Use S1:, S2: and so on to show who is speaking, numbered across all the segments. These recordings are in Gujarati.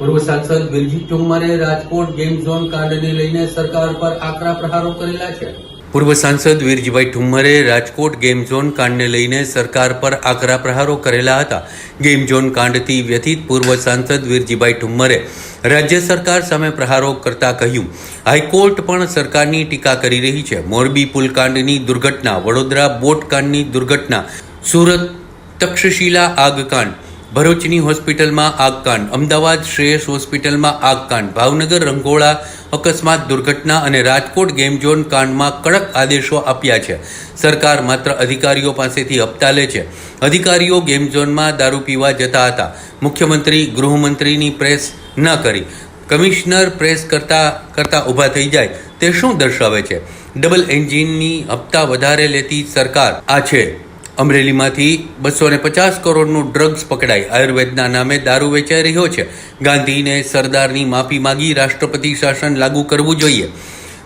S1: પૂર્વ સાંસદ બિરજી ચુમ્મારે રાજકોટ ગેમ ઝોન કાંડને લઈને સરકાર પર આકરા પ્રહારો કરેલા છે. પૂર્વ સાંસદ વીરજીભાઈ ઠુમ્મરે રાજકોટ ગેમ ઝોન કાંડને લઈને સરકાર પર આકરા પ્રહારો કરેલા હતા. ગેમ ઝોન કાંડથી વ્યથિત પૂર્વ સાંસદ વીરજીભાઈ ઠુમ્મરે રાજ્ય સરકાર સામે પ્રહારો કરતા કહ્યું, હાઈકોર્ટ પણ સરકારની ટીકા કરી રહી છે. મોરબી પુલકાંડની દુર્ઘટના, વડોદરા બોટકાંડની દુર્ઘટના, સુરત તક્ષશિલા આગકાંડ ભરૂચની હોસ્પિટલમાં આગકાંડ. અમદાવાદ શ્રેયસ હોસ્પિટલમાં આગકાંડ. ભાવનગર, રંગોળા, અકસ્માત, દુર્ઘટના અને રાજકોટ ગેમ ઝોન કાંડમાં કડક આદેશો આપ્યા છે. સરકાર માત્ર અધિકારીઓ પાસેથી હપ્તા લે છે. અધિકારીઓ ગેમ ઝોનમાં દારૂ પીવા જતા હતા. મુખ્યમંત્રી, ગૃહમંત્રીની પ્રેસ ન કરી. કમિશનર પ્રેસ કરતા કરતા ઊભા થઈ જાય. તે શું દર્શાવે છે? ડબલ એન્જિનની હપ્તા વધારે લેતી સરકાર આ છે. અમરેલીમાંથી બસો ને પચાસ કરોડનું ડ્રગ્સ પકડાઈ. આયુર્વેદના નામે દારૂ વેચાઈ રહ્યો છે. ગાંધીને સરદારની માફી માગી રાષ્ટ્રપતિ શાસન લાગુ કરવું જોઈએ.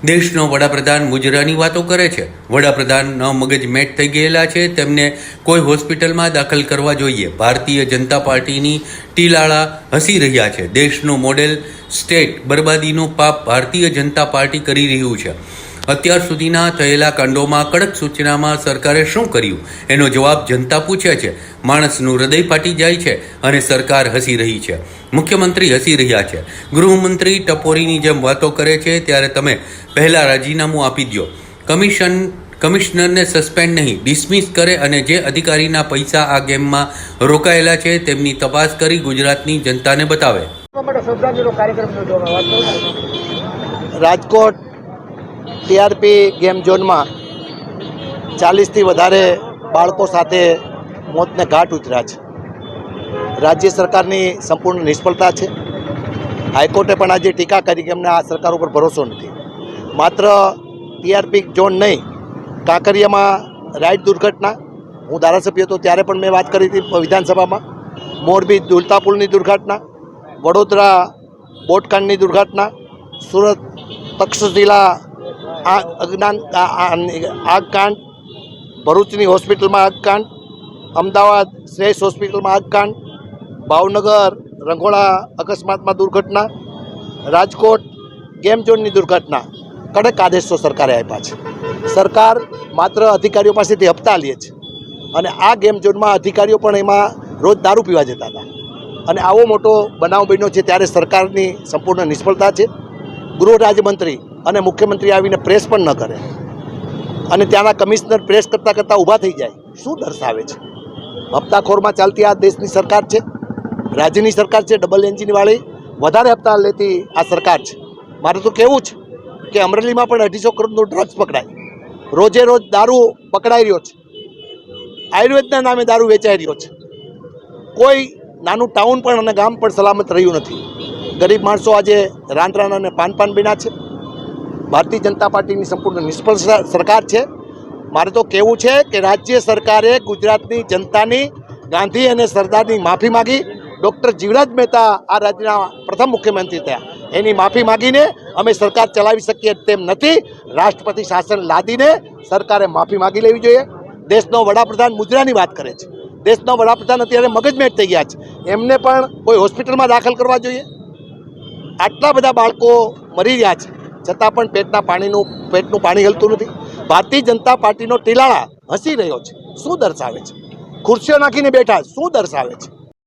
S1: દેશનો વડાપ્રધાન મુજરાની વાતો કરે છે. વડાપ્રધાન ન મગજ મેટ થઈ ગયેલા છે. તેમને કોઈ હોસ્પિટલમાં દાખલ કરવા જોઈએ. ભારતીય જનતા પાર્ટીની ટીલાળા હસી રહ્યા છે. દેશનું મોડેલ સ્ટેટ બરબાદીનું પાપ ભારતીય જનતા પાર્ટી કરી રહ્યું છે. અત્યાર સુધીના થયેલા કાંડોમાં કડક સૂચનામાં સરકારે શું કર્યું? એનો જવાબ જનતા પૂછે છે. માણસનું હૃદય ફાટી જાય છે અને સરકાર હસી રહી છે. મુખ્યમંત્રી હસી રહ્યા છે. ગૃહમંત્રી ટપોરીની જેમ વાતો કરે છે ત્યારે તમે પહેલાં રાજીનામું આપી દો કમિશન કમિશનરને સસ્પેન્ડ નહીં ડિસમિસ કરે અને જે અધિકારીના પૈસા આ ગેમમાં રોકાયેલા છે તેમની તપાસ કરી ગુજરાતની જનતાને બતાવે.
S2: રાજકોટ ટીઆરપી ગેમ ઝોનમાં ચાલીસથી વધારે બાળકો સાથે મોતને ઘાટ ઉતર્યા છે. રાજ્ય સરકારની સંપૂર્ણ નિષ્ફળતા છે. હાઈકોર્ટે પણ આજે ટીકા કરી કે એમને આ સરકાર ઉપર ભરોસો નથી. માત્ર ટીઆરપી ઝોન નહીં, કાંકરિયામાં રાઈડ દુર્ઘટના, હું ધારાસભ્ય હતો ત્યારે પણ મેં વાત કરી હતી વિધાનસભામાં, મોરબી દુલતા પુલની દુર્ઘટના, વડોદરા બોટકાંડની દુર્ઘટના, સુરત તક્ષશિલા આ અજ્ઞાન આગકાંડ ભરૂચની હોસ્પિટલમાં આગકાંડ અમદાવાદ શ્રેષ્ઠ હોસ્પિટલમાં આગકાંડ ભાવનગર, રંગોળા અકસ્માતમાં દુર્ઘટના, રાજકોટ ગેમ ઝોનની દુર્ઘટના, કડક આદેશો સરકારે આપ્યા છે. સરકાર માત્ર અધિકારીઓ પાસેથી હપ્તા લે છે અને આ ગેમ ઝોનમાં અધિકારીઓ પણ એમાં રોજ દારૂ પીવા જતા હતા. અને આવો મોટો બનાવ બન્યો છે ત્યારે સરકારની સંપૂર્ણ નિષ્ફળતા છે. ગૃહ રાજ્યમંત્રી અને મુખ્યમંત્રી આવીને પ્રેસ પણ ન કરે. અને ત્યાંના કમિશનર પ્રેસ કરતાં કરતાં ઊભા થઈ જાય. શું દર્શાવે છે? હપ્તાખોરમાં ચાલતી આ દેશની સરકાર છે? રાજ્યની સરકાર છે? ડબલ એન્જિનવાળી વધારે હપ્તા લેતી આ સરકાર છે? મારે તો કહેવું છે કે અમરેલીમાં પણ અઢીસો કરોડનું ડ્રગ્સ પકડાય. રોજે રોજ દારૂ પકડાઈ રહ્યો છે. આયુર્વેદના નામે દારૂ વેચાઈ રહ્યો છે. કોઈ નાનું ટાઉન પણ અને ગામ પણ સલામત રહ્યું નથી. ગરીબ માણસો આજે રાંડરાન અને પાન પાન બન્યા છે. ભારતીય જનતા પાર્ટીની સંપૂર્ણ નિષ્ફળ સરકાર છે. મારે તો કહેવું છે કે રાજ્ય સરકારે ગુજરાતની જનતાની ગાંધી અને સરદારની માફી માગી. ડૉક્ટર જીવરાજ મહેતા આ રાજ્યના પ્રથમ મુખ્યમંત્રી થયા. એની માફી માગીને અમે સરકાર ચલાવી શકીએ તેમ નથી. રાષ્ટ્રપતિ શાસન લાદીને સરકારે માફી માગી લેવી જોઈએ. દેશનો વડાપ્રધાન મુદ્રાની વાત કરે છે. દેશનો વડાપ્રધાન અત્યારે મગજમેટ થઈ ગયા છે. એમને પણ કોઈ હોસ્પિટલમાં દાખલ કરવા જોઈએ? આટલા બધા બાળકો મરી રહ્યા છે. છતાં પણ પેટના પાણીનું, પેટનું પાણી હલતું નથી. ભારતીય જનતા પાર્ટીનો ટીલાળા હસી રહ્યો છે. શું દર્શાવે છે? ખુરશીઓ નાખીને બેઠા શું દર્શાવે છે?